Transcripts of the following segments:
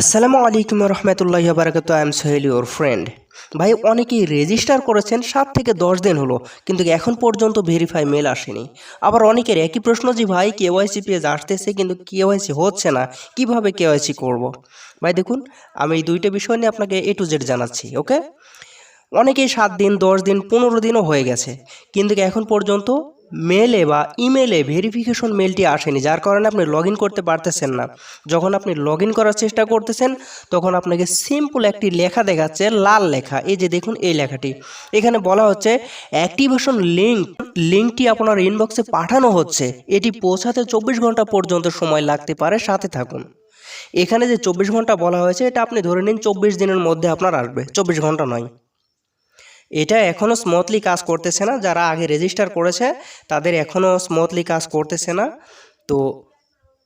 আসসালামু আলাইকুম রহমতুল্লাহ বারাকাত I am Sohel your friend ভাই, অনেকেই রেজিস্টার করেছেন সাত থেকে দশ দিন হলো, কিন্তু এখন পর্যন্ত ভেরিফাই মেল আসেনি। আবার অনেকের একই প্রশ্ন যে, ভাই কেওয়াইসি পেজ আসতেছে, কিন্তু কেওয়াইসি হচ্ছে না, কীভাবে কেওয়াইসি করব। ভাই, দেখুন, আমি এই দুইটা বিষয় নিয়ে আপনাকে এ টু জেড জানাচ্ছি ওকে অনেকেই সাত দিন, দশ দিন, পনেরো দিনও হয়ে গেছে। কিন্তু এখন পর্যন্ত মেলে বা ইমেলে ভেরিফিকেশন মেলটি আসেনি, যার কারণে আপনি লগ করতে পারতেছেন না। যখন আপনি লগ করার চেষ্টা করতেছেন, তখন আপনাকে সিম্পল একটি লেখা দেখাচ্ছে, লাল লেখা। এই যে দেখুন, এই লেখাটি। এখানে বলা হচ্ছে অ্যাক্টিভেশন লিঙ্ক লিঙ্কটি আপনার ইনবক্সে পাঠানো হচ্ছে। এটি পৌঁছাতে চব্বিশ ঘণ্টা পর্যন্ত সময় লাগতে পারে, সাথে থাকুন। এখানে যে চব্বিশ ঘণ্টা বলা হয়েছে, এটা আপনি ধরে নিন, চব্বিশ দিনের মধ্যে আপনার আসবে। চব্বিশ ঘণ্টা নয়। এটা এখনও স্মুথলি কাজ করতেছে না। যারা আগে রেজিস্টার করেছে, তাদের এখনও স্মুথলি কাজ করতেছে না। তো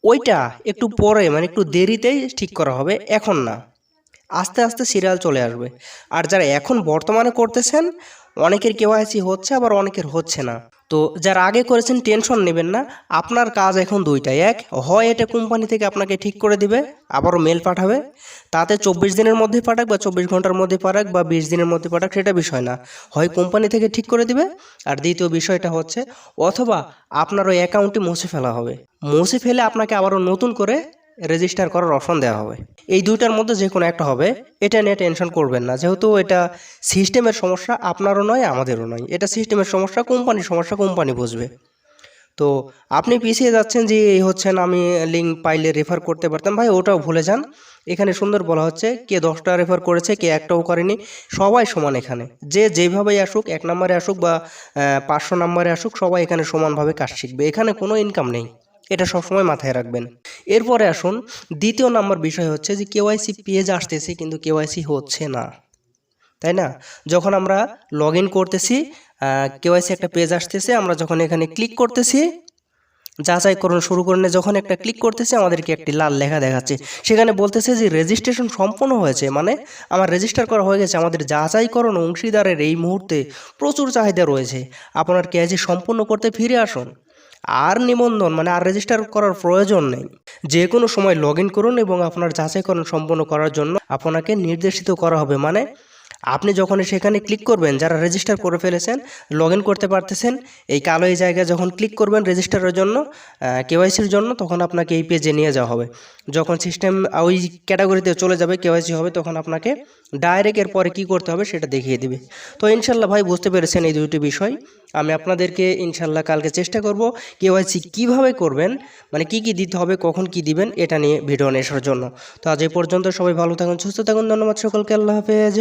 ওইটা একটু পরে মানে একটু দেরিতেই ঠিক করা হবে। এখন না। আস্তে আস্তে সিরিয়াল চলে আসবে। আর যারা এখন বর্তমানে করতেছেন, অনেকের কেওয়াইসি হচ্ছে, আবার অনেকের হচ্ছে না। তো যারা আগে করেছেন টেনশন নেবেন না। আপনার কাজ এখন দুইটাই। এক, হয় এটা কোম্পানি থেকে আপনাকে ঠিক করে দিবে, আবারও মেল পাঠাবে। তাতে চব্বিশ দিনের মধ্যে পাঠাক বা চব্বিশ ঘণ্টার মধ্যে পাঠাক বা বিশ দিনের মধ্যে পাঠাক, সেটা বিষয় না। হয় কোম্পানি থেকে ঠিক করে দিবে। আর দ্বিতীয় বিষয়টা হচ্ছে, অথবা আপনার ওই অ্যাকাউন্টটি মুছে ফেলা হবে। মুছে ফেলে আপনাকে আবারও নতুন করে রেজিস্টার করার অপশন দেওয়া হবে। এই দুইটার মধ্যে যে কোনো একটা হবে। এটা নিয়ে টেনশন করবেন না। যেহেতু এটা সিস্টেমের সমস্যা, আপনারও নয়, আমাদেরও নয়। এটা সিস্টেমের সমস্যা কোম্পানির সমস্যা কোম্পানি বুঝবে। তো আপনি পিছিয়ে যাচ্ছেন যে, এই হচ্ছেন আমি লিঙ্ক পাইলে রেফার করতে পারতাম। ভাই, ওটাও ভুলে যান। এখানে সুন্দর বলা হচ্ছে, কে দশটা রেফার করেছে, কে একটাও করেনি, সবাই সমান এখানে। যে যেভাবেই আসুক, এক নম্বরে আসুক বা পাঁচশো নম্বরে আসুক, সবাই এখানে সমানভাবে কাজ শিখবে। এখানে কোনো ইনকাম নেই। এটা সবসময় মাথায় রাখবেন। এরপরে আসুন, দ্বিতীয় নাম্বার বিষয় হচ্ছে যে কেওয়াইসি পেজ আসতেছে কিন্তু কেওয়াইসি হচ্ছে না। তাই না? যখন আমরা লগ ইন করতেছি কেওয়াইসি একটা পেজ আসতেছে, আমরা যখন এখানে ক্লিক করতেছি, যাচাইকরণ শুরু করে যখন একটা ক্লিক করতেছে, আমাদেরকে একটি লাল লেখা দেখাচ্ছে। সেখানে বলতেছে যে রেজিস্ট্রেশন সম্পূর্ণ হয়েছে মানে আমার রেজিস্টার করা হয়ে গেছে, আমাদের যাচাইকরণ অংশীদারের এই মুহূর্তে প্রচুর চাহিদা রয়েছে। আপনার কেজি সম্পূর্ণ করতে ফিরে আসুন। আর নিবন্ধন মানে আর রেজিস্টার করার প্রয়োজন নেই। যে কোনো সময় লগ করুন এবং আপনার যাচাইকরণ সম্পন্ন করার জন্য আপনাকে নির্দেশিত করা হবে। মানে আপনি যখন সেখানে ক্লিক করবেন, যারা রেজিস্টার করে ফেলেছেন লগ করতে পারতেছেন, এই কালো এই জায়গায় যখন ক্লিক করবেন রেজিস্টারের জন্য কেওয়াইসির জন্য, তখন আপনাকে এই পেজে নিয়ে যাওয়া হবে। যখন সিস্টেম ওই ক্যাটাগরিতে চলে যাবে কেওয়াইসি হবে, তখন আপনাকে ডাইরেক্ট এর পরে কী করতে হবে সেটা দেখিয়ে দিবে। তো ইনশাল্লাহ ভাই, বুঝতে পেরেছেন এই দুটি বিষয়। আমি আপনাদেরকে ইনশাল্লাহ কালকে চেষ্টা করব কেওয়াইসি কীভাবে করবেন মানে কি কি দিতে হবে, কখন কি দিবেন, এটা নিয়ে ভিডিও আসার জন্য। তো আজ এই পর্যন্ত সবাই ভালো থাকুন, সুস্থ থাকুন, ধন্যবাদ সকলকে, আল্লাহ হাফেজ।